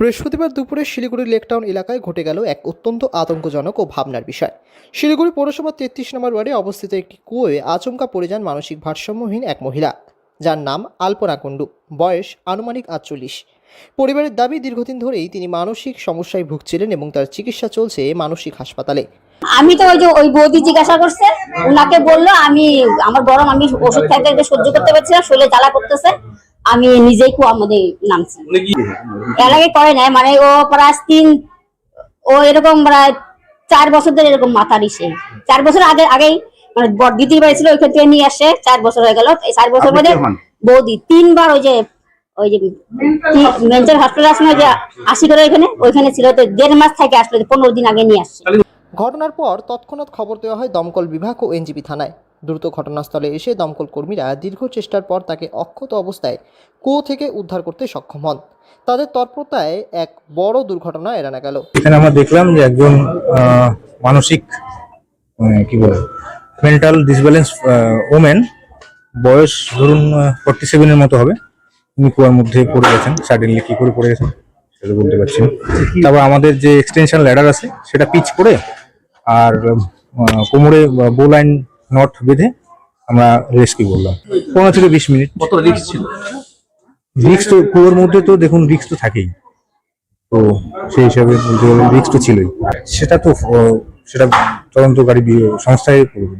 বৃহস্পতিবার দুপুরে শিলিগুড়ি লেকটাউন এলাকায় ঘটে গেল এক অত্যন্ত আতঙ্কজনক ও ভাবনার বিষয়। শিলিগুড়ি পৌরসভার তেত্রিশ নম্বর ওয়ার্ডে অবস্থিত একটি কুয়োয় আচমকা পড়ে যান মানসিক ভারসাম্যহীন এক মহিলা। যার নাম আলপনা কুণ্ডু। বয়স আনুমানিক আটচল্লিশ। পরিবারের দাবি, দীর্ঘদিন ধরেই তিনি মানসিক সমস্যায় ভুগছিলেন এবং তার চিকিৎসা চলছে মানসিক হাসপাতালে। আমি তো ওই যে ওই বৌদি জিজ্ঞাসা করছে, ওনাকে বলল, আমি, আমার গরম, আমি ওষুধ খাইতে সহ্য করতে পারছি না, শরীরে জ্বালা করতেছে। আমি নিজেই কুয়ার মধ্যে নামছি। এর আগে করে নাই মানে ও প্রায় তিন ও এরকম প্রায় চার বছর ধরে এরকম মাথার ইসে। চার বছর আগে আগেই মানে বড় দিদির বাড়ি ছিল ওইখান থেকে নিয়ে আসে চার বছর হয়ে গেল। এই চার বছর মধ্যে বৌদি তিনবার ওই যে ওই যে মেন্টাল হসপিটাল আসলে যে আসি করে ওইখানে ওইখানে ছিল তো দেড় মাস থেকে আসলো পনেরো দিন আগে নিয়ে আসছে। ঘটনার পর তৎক্ষণাৎ খবর দেওয়া হয় দমকল বিভাগ ও এনজিপি থানায়। দ্রুত ঘটনাস্থলে এসে দমকল কর্মীরা দীর্ঘ চেষ্টার পর তাকে অক্ষত অবস্থায় কুয়ো থেকে উদ্ধার করতে সক্ষম হন। তাদের তৎপরতায় এক বড় দুর্ঘটনা এড়ানো গেল। এখানে আমরা দেখলাম যে একজন মানসিক আহ, কি বলে মেন্টাল ডিসব্যালেন্স ওমেন বয়স ধরুন ফর্টি সেভেনের মতো হবে। উনি কুয়ার মধ্যে পড়ে গেছেন সাডেনলি কি করে পড়ে গেছেন সেটা বলতে পারছি তারপর আমাদের যে এক্সটেনশন ল্যাডার আছে সেটা পিচ করে আর কোমরে বো লাইন নট বেঁধে আমরা রেস্কিউ করলাম। পনেরো থেকে বিশ মিনিট। কত রিক্স ছিল? রিক্স তো কুয়োর মধ্যে তো দেখুন রিক্স তো থাকেই। তো সেই হিসাবে বলতে গেলে রিক্স তো ছিলই। সেটা তো সেটা তদন্তকারী সংস্থায় করবে।